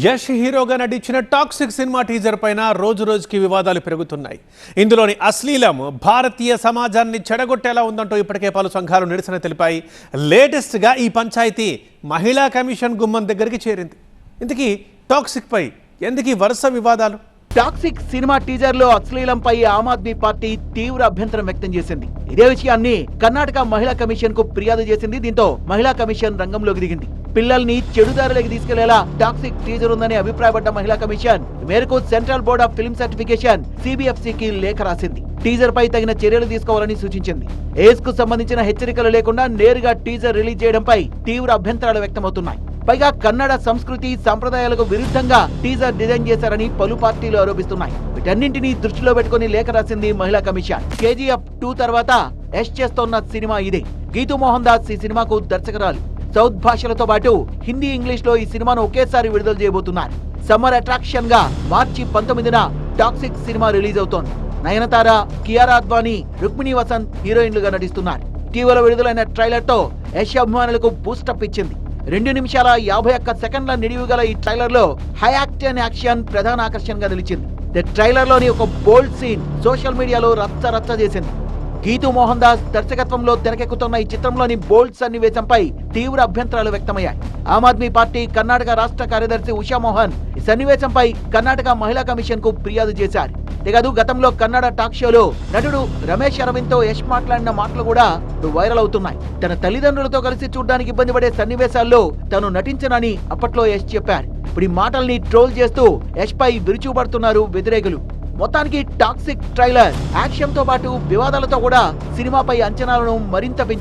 యష్ హీరోగా నటించిన toxic cinema teaser పైన రోజు రోజుకి వివాదాలు పెరుగుతున్నాయి. ఇందులోని అశ్లీలం భారతీయ సమాజాన్ని చెడగొట్టేలా ఉందంటూ ఇప్పటికే పలు సంఘాలు నిరసన తెలిపాయి. లేటెస్ట్గా ఈ పంచాయతీ మహిళా కమిషన్ గుమ్మం దగ్గరికి చేరింది. ఇంతకీ టాక్సిక్ పై ఎందుకు వరుస వివాదాలు? టాక్సిక్ సినిమా టీజర్లో అశ్లీలంపై ఆమ్ ఆద్మీ పార్టీ తీవ్ర అభ్యంతరం వ్యక్తం చేసింది. ఇదే విషయాన్ని కర్ణాటక మహిళా కమిషన్కు ఫిర్యాదు చేసింది. దీంతో మహిళా కమిషన్ రంగంలోకి దిగింది. పిల్లల్ని చెడుదారులకి తీసుకెళ్ళేలా టాక్సిక్ టీజర్ ఉందని అభిప్రాయపడ్డ మహిళా కమిషన్ మేరకు central board of film certification CBFC కి లేఖ రాసింది. టీజర్ పై తగిన చర్యలు తీసుకోవాలని సూచించింది. ఏజ్కు సంబంధించిన హెచ్చరికలు లేకుండా నేరుగా టీజర్ రిలీజ్ చేయడంపై తీవ్ర అభ్యంతరాలు వ్యక్తమవుతున్నాయి. పైగా కన్నడ సంస్కృతి సంప్రదాయాలకు విరుద్ధంగా టీజర్ డిజైన్ చేశారని పలు పార్టీలు ఆరోపిస్తున్నాయి. వీటన్నింటినీ దృష్టిలో పెట్టుకుని లేఖ రాసింది మహిళా కమిషన్. కేజీఎఫ్ టూ తర్వాత యష్ చేస్తోన్న సినిమా ఇదే. గీతు మోహన్ దాస్ ఈ సినిమాకు దర్శకురాలు. సౌత్ భాషలతో పాటు హిందీ ఇంగ్లీష్లో ఈ సినిమాను ఒకేసారి విడుదల చేయబోతున్నారు. సమ్మర్ అట్రాక్షన్గా మార్చి పంతొమ్మిదిన టాక్సిక్ సినిమా రిలీజ్ అవుతోంది. నయనతార కియారా అద్వానీ రుక్మిణి వసంత్ హీరోయిన్లుగా నటిస్తున్నారు. ఇటీవల విడుదలైన ట్రైలర్తో యశ్ అభిమానులకు బూస్టప్ ఇచ్చింది. రెండు నిమిషాల యాభై ఒక్క సెకండ్ల నిడివి గల ఈ ట్రైలర్లో హై యాక్షన్ యాక్షన్ ప్రధాన ఆకర్షణగా నిలిచింది. ద ట్రైలర్లోని ఒక బోల్డ్ సీన్ సోషల్ మీడియాలో రచ్చ రచ్చ చేసింది. గీతు మోహన్ దాస్ దర్శకత్వంలో తెరకెక్కుతున్న ఈ చిత్రంలోని బోల్డ్ సన్నివేశంపై తీవ్ర అభ్యంతరాలు వ్యక్తమయ్యాయి. ఆమ్ ఆద్మీ పార్టీ కర్ణాటక రాష్ట్ర కార్యదర్శి ఉషా మోహన్ ఈ సన్నివేశంపై కర్ణాటక మహిళా కమిషన్కు ఫిర్యాదు చేశారు. అంతేకాదు గతంలో కన్నడ టాక్ షోలో నటుడు రమేష్ అరవింద్తో యష్ మాట్లాడిన మాటలు కూడా వైరల్ అవుతున్నాయి. తన తల్లిదండ్రులతో కలిసి చూడడానికి ఇబ్బంది పడే సన్నివేశాల్లో తాను నటించనని అప్పట్లో యశ్ చెప్పారు. ఇప్పుడు ఈ మాటల్ని ట్రోల్ చేస్తూ యష్ పై విరుచుపడుతున్నారు వ్యతిరేకులు. మొత్తానికి టాక్సిక్ ట్రైలర్. యాక్షన్తో పాటు వివాదాలతో కూడా సినిమాపై అంచనాలను మరింత పెంచింది.